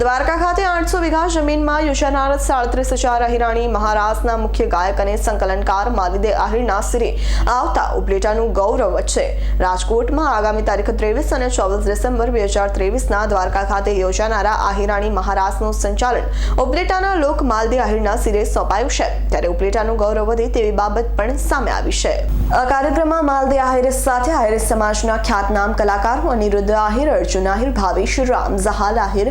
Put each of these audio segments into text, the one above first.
દ્વારકા ખાતે આઠસો વીઘા જમીનમાં યોજાનાર સાડત્રીસ હજાર અહિરાણી મહારાજના મુખ્ય ગાયક અને સંકલનકાર માલિદે આહિરના સિરે આવતા ઉપલેટાનું ગૌરવ છે. રાજકોટમાં આગામી તારીખ ત્રેવીસ અને ચોવીસ ડિસેમ્બર બે હજાર ત્રેવીસના દ્વારકા ખાતે યોજાનારા આહિરાણી મહારાજનું સંચાલન ઉપલેટાના લોક માલદે આહિરના સિરે સોંપાયું છે. ત્યારે ઉપલેટાનું ગૌરવ વધે તેવી બાબત પણ સામે આવી છે. આ કાર્યક્રમમાં માલદે આહિર સાથે આહિર સમાજના ખ્યાતનામ કલાકારો અનિરુદ્ધ આહિર અર્જુન આહિર, ભાવેશ રામ જહાલ આહિર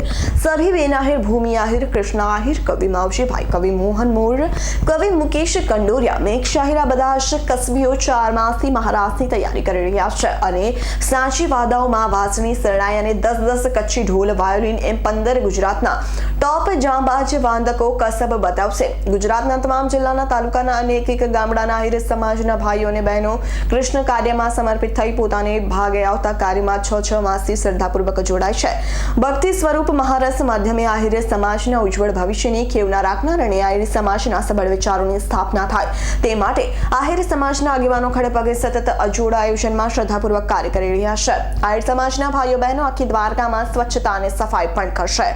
સભીબેન આહિર ભૂમિ આહિર કૃષ્ણ આહિર કવિ માવજીભાઈ કવિ મોહન મોર કવિ મુકેશ કંડોરિયા મેઘ શાહિર આ બધા કસબીઓ ચાર માસથી મહારાજની તૈયારી કરી રહ્યા છે અને સાંચી વાદાઓમાં વાંચની શરણાઈ અને દસ દસ કચ્છી ઢોલ વાયોલિન એમ પંદર ગુજરાતના ટોપ જાંબાજ વાંદકો કસબ બતાવશે ગુજરાતના તમામ જિલ્લાના તાલુકાના અને એક એક ગામડાના આહિર સમાજના ભાઈઓ અને બહેનો કૃષ્ણ કાર્યમાં સમર્પિત થઈ પોતાને ભાગે આવતા કાર્યમાં છ છ માસથી શ્રદ્ધાપૂર્વક જોડાય છે ભક્તિ સ્વરૂપ મહારસ માધ્યમે આહિર સમાજના ઉજ્જવળ ભવિષ્યની ખેવના રાખનાર અને આહિર સમાજના સબળ વિચારોની સ્થાપના થાય. તે માટે આહિર સમાજના આગેવાનો ખડે પગે સતત અજોડ આયોજનમાં શ્રદ્ધાપૂર્વક કાર્ય કરી રહ્યા છે. આહિર સમાજના ભાઈઓ બહેનો આખી દ્વારકામાં સ્વચ્છતા અને સફાઈ પણ કરશે.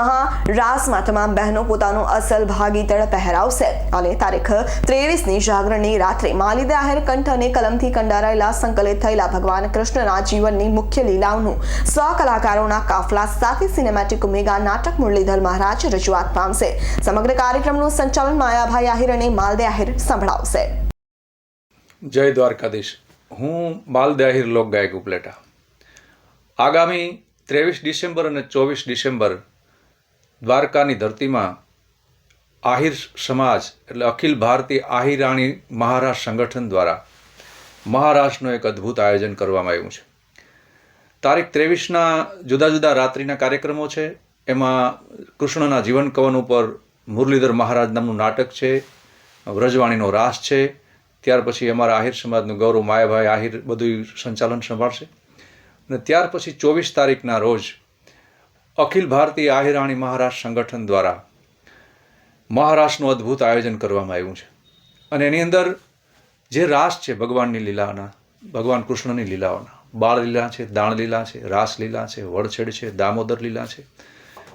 મહારાસમાં તમામ બહેનો પોતાનું અસલ ભાગીતળ પહેરાવશે. અને તારીખ ત્રેવીસની જાગરણની રાત્રે માલિદે આહિર કંઠ અને કલમથી કંડારાયેલા સંકલિત થયેલા ભગવાન કૃષ્ણના જીવનની મુખ્ય લીલાઓનું સો કલાકારોના કાફલા સાથે સિનેમેટિક મેગા નાટક મુરલીધર મહારાજ રજૂઆત પામશે. સમગ્ર કાર્યક્રમનું સંચાલન માયાભાઈ આહિર અને માલદે આહિર સંભળાવશે. જય દ્વારકાધીશ. હું માલદાહિર લોકગાયક ઉપલેટા. આગામી ત્રેવીસ ડિસેમ્બર અને ચોવીસ ડિસેમ્બર દ્વારકાની ધરતીમાં આહિર સમાજ, એટલે અખિલ ભારતીય આહિરાણી મહારાષ્ટ્ર સંગઠન દ્વારા મહારાષ્ટ્રનું એક અદ્ભુત આયોજન કરવામાં આવ્યું છે. તારીખ ત્રેવીસના જુદા જુદા રાત્રિના કાર્યક્રમો છે. એમાં કૃષ્ણના જીવન કવન ઉપર મુરલીધર મહારાજ નામનું નાટક છે, વ્રજવાણીનો રાસ છે, ત્યાર પછી અમારા આહિર સમાજનું ગૌરવ માયાભાઈ આહિર બધું સંચાલન સંભાળશે. અને ત્યાર પછી ચોવીસ તારીખના રોજ અખિલ ભારતીય આહિરાણી મહારાષ્ટ્ર સંગઠન દ્વારા મહારાષ્ટ્રનું અદ્ભુત આયોજન કરવામાં આવ્યું છે. અને એની અંદર જે રાસ છે ભગવાનની લીલાના, ભગવાન કૃષ્ણની લીલાઓના બાળ લીલા છે દાણ લીલા છે રાસ લીલા છે, વડછેડ છે, દામોદર લીલા છે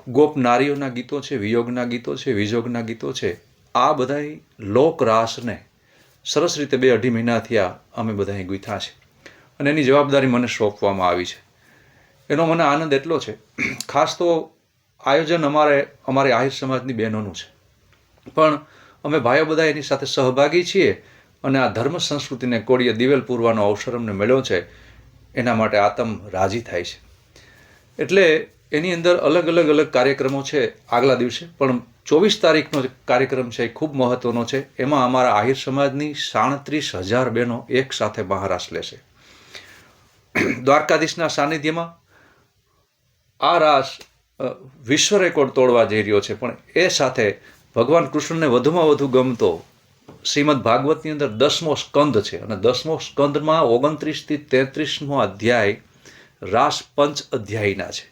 ગોપ નારીઓના ગીતો છે, વિયોગના ગીતો છે, વિજોગના ગીતો છે. આ બધાય લોક રાસને સરસ રીતે બે અઢી મહિના થયા અમે બધા ગૂંથ્યા છે. અને એની જવાબદારી મને સોંપવામાં આવી છે. એનો મને આનંદ એટલો છે, ખાસ તો આયોજન અમારે, અમારી આહિર સમાજની બહેનોનું છે. પણ અમે ભાઈઓ બધા એની સાથે સહભાગી છીએ અને આ ધર્મ સંસ્કૃતિને કોળીએ દિવેલ પૂરવાનો અવસર અમને મળ્યો છે, એના માટે આતમ રાજી થાય છે. એટલે એની અંદર અલગ અલગ અલગ કાર્યક્રમો છે આગલા દિવસે, પણ ચોવીસ તારીખનો કાર્યક્રમ છે એ ખૂબ મહત્વનો છે. એમાં અમારા આહિર સમાજની સાડત્રીસ હજાર બહેનો એક સાથે મહારાસ લેશે. દ્વારકાધીશના સાનિધ્યમાં આ રાસ વિશ્વ રેકોર્ડ તોડવા જઈ રહ્યો છે, પણ એ સાથે ભગવાન કૃષ્ણને વધુમાં વધુ ગમતો શ્રીમદ ભાગવતની અંદર દસમો સ્કંદ છે અને દસમો સ્કંદમાં ઓગણત્રીસથી તેત્રીસમો અધ્યાય રાસ પંચ અધ્યાયના છે.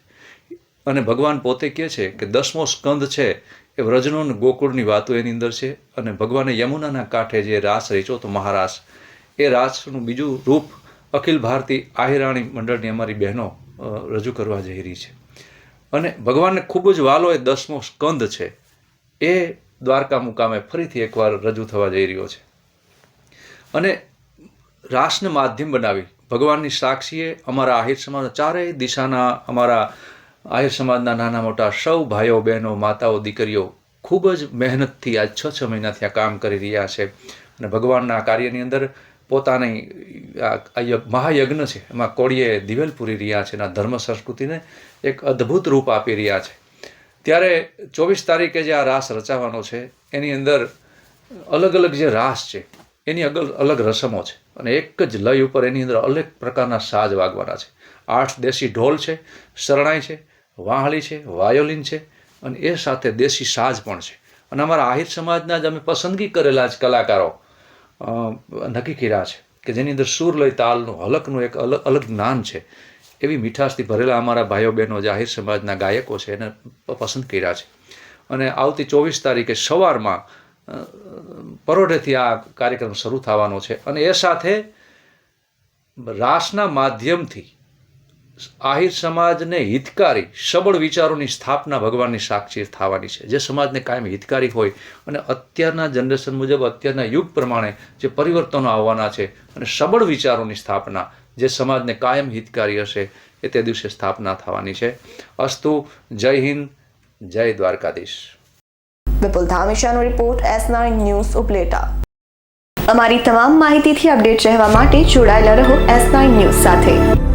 અને ભગવાન પોતે કહે છે કે દસમો સ્કંદ છે એ વ્રજનો ગોકુળની વાતો એની અંદર છે અને ભગવાને યમુનાના કાંઠે જે રાસ રચ્યો તો મહારાસ, એ રાસનું બીજું રૂપ અખિલ ભારતીય આહિરાણી મંડળની અમારી બહેનો રજૂ કરવા જઈ રહી છે. અને ભગવાનને ખૂબ જ વાલો એ દસમો સ્કંદ છે. એ દ્વારકા મુકામે ફરીથી એકવાર રજૂ થવા જઈ રહ્યો છે. અને રાસને માધ્યમ બનાવી ભગવાનની સાક્ષીએ અમારા આહિર સમાજના ચારેય દિશાના અમારા આહિર સમાજના નાના મોટા સૌ ભાઈઓ, બહેનો, માતાઓ, દીકરીઓ ખૂબ જ મહેનતથી આજ છ છ મહિનાથી આ કામ કરી રહ્યા છે. અને ભગવાનના આ કાર્યની અંદર પોતાની આ આ મહાયજ્ઞ છે. એમાં કોળીએ દિવેલ પૂરી રહ્યા છે અને આ ધર્મ સંસ્કૃતિને એક અદ્ભુત રૂપ આપી રહ્યા છે. ત્યારે ચોવીસ તારીખે જે આ રાસ રચાવાનો છે, એની અંદર અલગ અલગ જે રાસ છે, એની અગલ અલગ રસમો છે. અને એક જ લય ઉપર એની અંદર અલગ પ્રકારના સાજ વાગવાના છે. આઠ દેશી ઢોલ છે, શરણાઈ છે વાહળી છે, વાયોલિન છે અને એ સાથે દેશી સાજ પણ છે. અને અમારા આહિર સમાજના જ અમે પસંદગી કરેલા જ કલાકારો નક્કી કર્યા છે કે જેની અંદર સુર લય તાલનું, હલકનું એક અલગ અલગ જ્ઞાન છે. એવી મીઠાશથી ભરેલા અમારા ભાઈઓ બહેનો જે આહિર સમાજના ગાયકો છે, એને પસંદ કર્યા છે. અને આવતી ચોવીસ તારીખે સવારમાં પરોઢેથી આ કાર્યક્રમ શરૂ થવાનો છે. અને એ સાથે રાસના માધ્યમથી આહિર સમાજને હિતકારી, સબળ વિચારોની સ્થાપના ભગવાનની સાક્ષી થવાની છે. જે સમાજને કાયમ હિતકારી હોય અને અત્યારના જનરેશન મુજબ, અત્યારના યુગ પ્રમાણે જે પરિવર્તનો આવવાના છે અને સબળ વિચારોની સ્થાપના, જે સમાજને કાયમ હિતકારી હશે, એ તે દિવસે સ્થાપના થવાની છે. અસ્તુ, જય હિન્દ, જય Dwarkadhish. Vipul report, S nine news, Upleta. અમારી તમામ માહિતીથી અપડેટ રહેવા માટે જોડાયેલા રહો એસ નાઇન ન્યૂઝ સાથે.